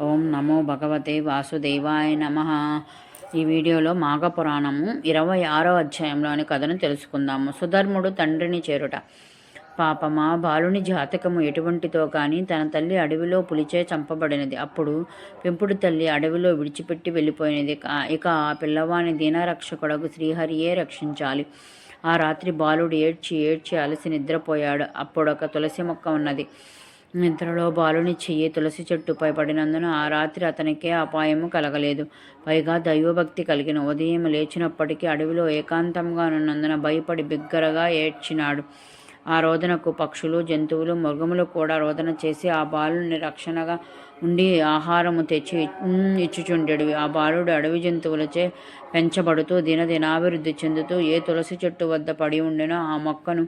ఓం నమో భగవతే వాసుదేవాయ నమ. ఈ వీడియోలో మాఘపురాణము ఇరవై ఆరో అధ్యాయంలోని కథను తెలుసుకుందాము. సుధర్ముడు తండ్రిని చేరుట. పాపమా బాలుని జాతకము ఎటువంటితో కానీ తన తల్లి అడవిలో పులిచే చంపబడినది. అప్పుడు పెంపుడు తల్లి అడవిలో విడిచిపెట్టి వెళ్ళిపోయినది. ఇక ఆ పిల్లవాని దీనరక్షకుడకు శ్రీహరియే రక్షించాలి. ఆ రాత్రి బాలుడు ఏడ్చి ఏడ్చి అలసి నిద్రపోయాడు. అప్పుడొక తులసి మొక్క ఉన్నది. నిద్రలో బాలుని చెయ్యి తులసి చెట్టుపై పడినందున ఆ రాత్రి అతనికే అపాయము కలగలేదు. పైగా దైవభక్తి కలిగిన ఉదయం లేచినప్పటికీ అడవిలో ఏకాంతంగా ఉన్నందున భయపడి బిగ్గరగా ఏడ్చినాడు. ఆ రోదనకు పక్షులు జంతువులు మృగములు కూడా రోదన చేసి ఆ బాలుని రక్షణగా ఉండి ఆహారము తెచ్చి ఇచ్చుచుండెడు ఆ బాలుడు అడవి జంతువులచే పెంచబడుతూ దినదినాభివృద్ధి చెందుతూ ఏ తులసి చెట్టు వద్ద పడి ఉండినా ఆ మొక్కను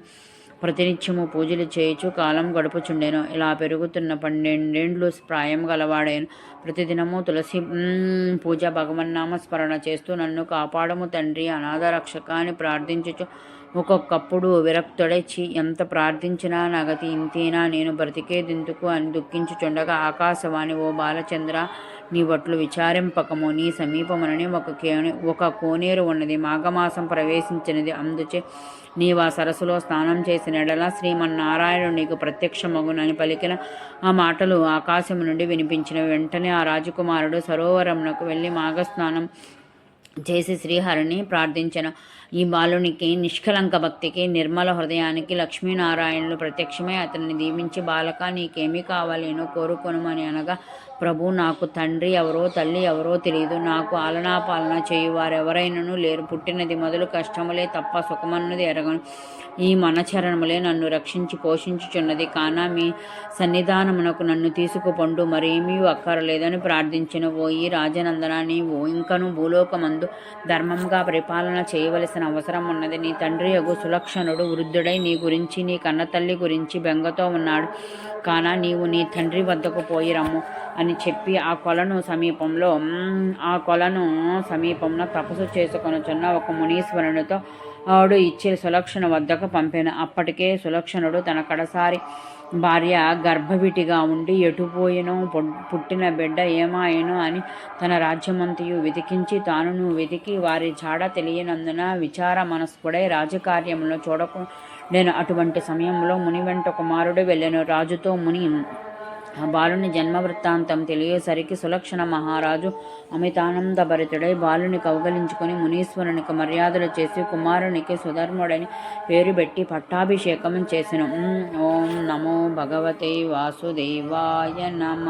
ప్రతినిత్యము పూజలు చేయుచు కాలం గడుపుచుండెను. ఇలా పెరుగుతున్న పన్నెండేండ్లు ప్రాయం గలవాడేను ప్రతిదినము తులసి పూజ భగవన్నామ స్మరణ చేస్తూ నన్ను కాపాడము తండ్రి అనాథ రక్షక అని ప్రార్థించుచు ఒక్కొక్కప్పుడు విరక్తుడచి ఎంత ప్రార్థించినా నగతి ఇంతేనా? నేను బ్రతికేదెందుకు అని దుఃఖించుచుండగా ఆకాశవాణి ఓ బాలచంద్ర నీ వట్లు విచారింపకము. నీ సమీపమునని ఒక కేణి ఒక కోనేరు ఉన్నది. మాఘమాసం ప్రవేశించినది. అందుచే నీవు ఆ సరస్సులో స్నానం చేసిన ఎడల శ్రీమన్నారాయణుడు నీకు ప్రత్యక్షమగునని పలికిన ఆ మాటలు ఆకాశం నుండి వినిపించిన వెంటనే ఆ రాజకుమారుడు సరోవరమునకు వెళ్ళి మాఘస్నానం చేసి శ్రీహరిని ప్రార్థించను. ఈ బాలునికి నిష్కలంక భక్తికి నిర్మల హృదయానికి లక్ష్మీనారాయణులు ప్రత్యక్షమై అతన్ని దీవించి బాలక నీకేమీ కావాలేనో కోరుకొనమని అనగా ప్రభు నాకు తండ్రి ఎవరో తల్లి ఎవరో తెలియదు. నాకు ఆలనా పాలన చేయువారెవరైనను లేరు. పుట్టినది మొదలు కష్టములే తప్ప సుఖమన్నది ఎరగను. ఈ మనచరణములే నన్ను రక్షించి పోషించుచున్నది. కాన మీ సన్నిధానమునకు నన్ను తీసుకుపండు. మరేమీ అక్కరలేదని ప్రార్థించిన. ఓ ఈ రాజనందన నీవు? ఇంకను భూలోకమందు ధర్మంగా పరిపాలన చేయవలసిన అవసరం ఉన్నది. నీ తండ్రి యగు సులక్షణుడు వృద్ధుడై నీ గురించి నీ కన్నతల్లి గురించి బెంగతో ఉన్నాడు. కాన నీవు నీ తండ్రి వద్దకు పోయి రమ్ము అని చెప్పి ఆ కొలను సమీపంలో ఆ కొలను సమీపంలో తపస్సు చేసుకొనుచున్న ఒక మునీశ్వరునితో ఆడు ఇచ్చే సులక్షణ వద్దకు పంపాను. అప్పటికే సులక్షణుడు తన కడసారి భార్య గర్భవిటిగా ఉండి ఎటుపోయినో పుట్టిన బిడ్డ ఏమాయనో అని తన రాజ్యమంతయు వెతికించి తానును వెతికి వారి జాడ తెలియనందున విచార మనస్కుడై రాజకార్యంలో చూడకు నేను అటువంటి సమయంలో ముని వెంట కుమారుడు వెళ్ళాను. రాజుతో ముని ఆ బాలుని జన్మవృత్తాంతం తెలియసరికి సులక్షణ మహారాజు అమితానంద భరితుడై బాలుని కౌగలించుకొని మునీశ్వరునికి మర్యాదలు చేసి కుమారునికి సుధర్ముడని పేరు పెట్టి పట్టాభిషేకం చేసిన. ఓం నమో భగవతే వాసుదేవాయ నమ.